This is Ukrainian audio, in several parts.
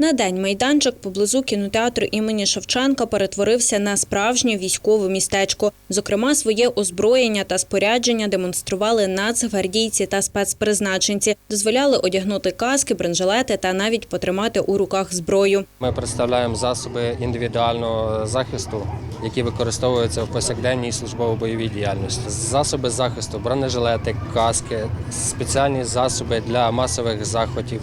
На день майданчик поблизу кінотеатру імені Шевченка перетворився на справжнє військове містечко. Зокрема, своє озброєння та спорядження демонстрували нацгвардійці та спецпризначенці, дозволяли одягнути каски, бронежилети та навіть потримати у руках зброю. Ми представляємо засоби індивідуального захисту, які використовуються в повсякденній службово-бойовій діяльності. Засоби захисту, бронежилети, каски, спеціальні засоби для масових заходів,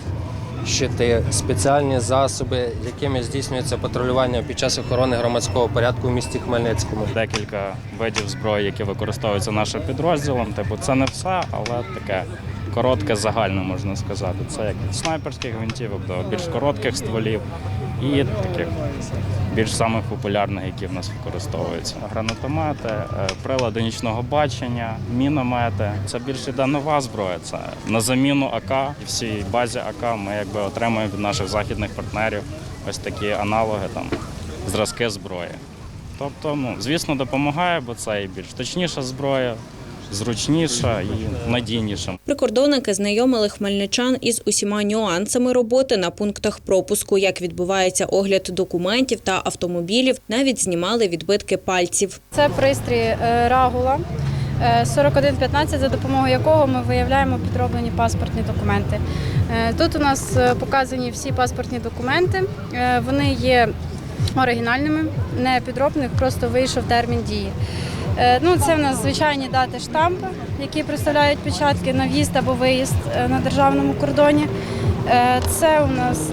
щити, спеціальні засоби, якими здійснюється патрулювання під час охорони громадського порядку в місті Хмельницькому. декілька видів зброї, які використовуються нашим підрозділом. Типу, це не все, але таке коротке, загальне можна сказати. Це як від снайперських гвинтівок до більш коротких стволів і таких більш самих популярних, які в нас використовуються. Гранатомети, е, прилади нічного бачення, міномети. Це більш іде нова зброя. Це на заміну АК. І всій базі АК ми якби отримуємо від наших західних партнерів ось такі аналоги там зразки зброї. Тобто, ну, звісно, допомагає, бо це і більш точніша зброя, зручніша і надійніша. Прикордонники знайомили хмельничан із усіма нюансами роботи на пунктах пропуску, як відбувається огляд документів та автомобілів, навіть знімали відбитки пальців. Це пристрій е, Рагула е, 4115, за допомогою якого ми виявляємо підроблені паспортні документи. Е, Тут у нас е, показані всі паспортні документи. Е, Вони є оригінальними, не підроблених, просто вийшов термін дії. Е, Ну, це в нас звичайні дати штампи, які представляють печатки на в'їзд або виїзд е, на державному кордоні. Е, Це у нас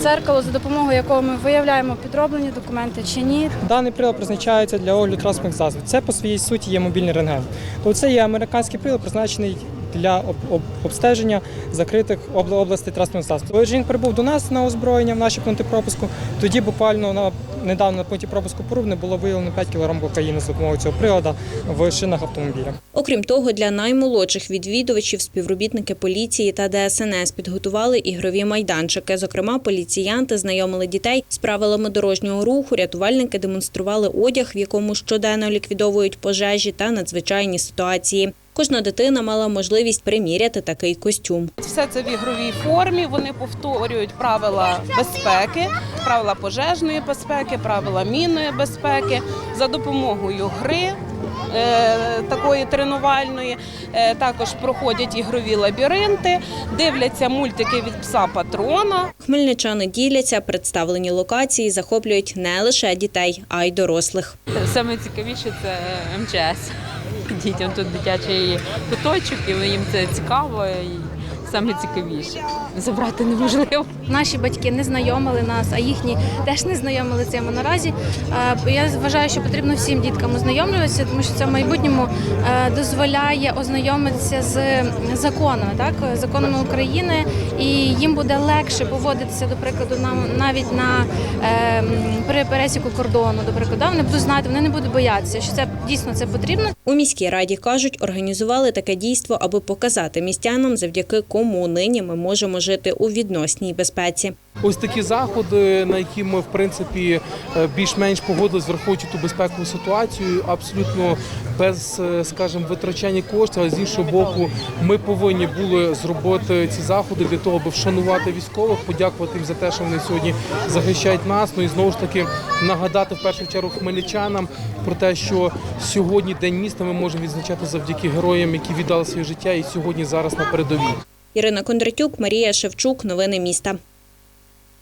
дзеркало, за допомогою якого ми виявляємо підроблені документи чи ні. Даний прилад призначається для огляду транспортних засобів. Це по своїй суті є мобільний рентген. То це є американський прилад, призначений для об- об- обстеження закритих обла- областей транспортних засобів. Він прибув до нас на озброєння в наші пункти пропуску, тоді буквально на недавно на пункті пропуску Порубне було виявлено 5 кг кокаїну за допомогою цього приладу в шинах автомобіля. Окрім того, для наймолодших відвідувачів співробітники поліції та ДСНС підготували ігрові майданчики. Зокрема, поліціянти знайомили дітей з правилами дорожнього руху. Рятувальники демонстрували одяг, в якому щоденно ліквідовують пожежі та надзвичайні ситуації. Кожна дитина мала можливість приміряти такий костюм. Все це в ігровій формі. Вони повторюють правила безпеки, правила пожежної безпеки, правила мінної безпеки за допомогою гри. е, Такої тренувальної Е, також проходять ігрові лабіринти, дивляться мультики від пса патрона. Хмельничани діляться, представлені локації захоплюють не лише дітей, а й дорослих. Саме цікавіше це МЧС. Дітям тут дитячий куточок, і їм це цікаво. Саме цікавіше. Забрати неможливо. Наші батьки не знайомили нас, а їхні теж не знайомили цим. Наразі я вважаю, що потрібно всім діткам ознайомлюватися, тому що це в майбутньому е, дозволяє ознайомитися з законами, так законами України, і їм буде легше поводитися, до прикладу, нам навіть на е, при пересіку кордону, до прикладу, вони будуть знати, вони не будуть боятися, що це дійсно це потрібно. У міській раді кажуть, організували таке дійство, аби показати містянам, завдяки кому нині ми можемо жити у відносній безпеці. Ось такі заходи, на які ми в принципі е, більш-менш погодились, враховуючи ту безпекову ситуацію, абсолютно без, е, скажімо, витрачання коштів. А з іншого боку, ми повинні були зробити ці заходи для того, аби вшанувати військових, подякувати їм за те, що вони сьогодні захищають нас. Ну і знову ж таки нагадати в першу чергу хмельничанам про те, що сьогодні день міста ми можемо відзначати завдяки героям, які віддали своє життя і сьогодні зараз на передовій. Ірина Кондратюк, Марія Шевчук. Новини міста.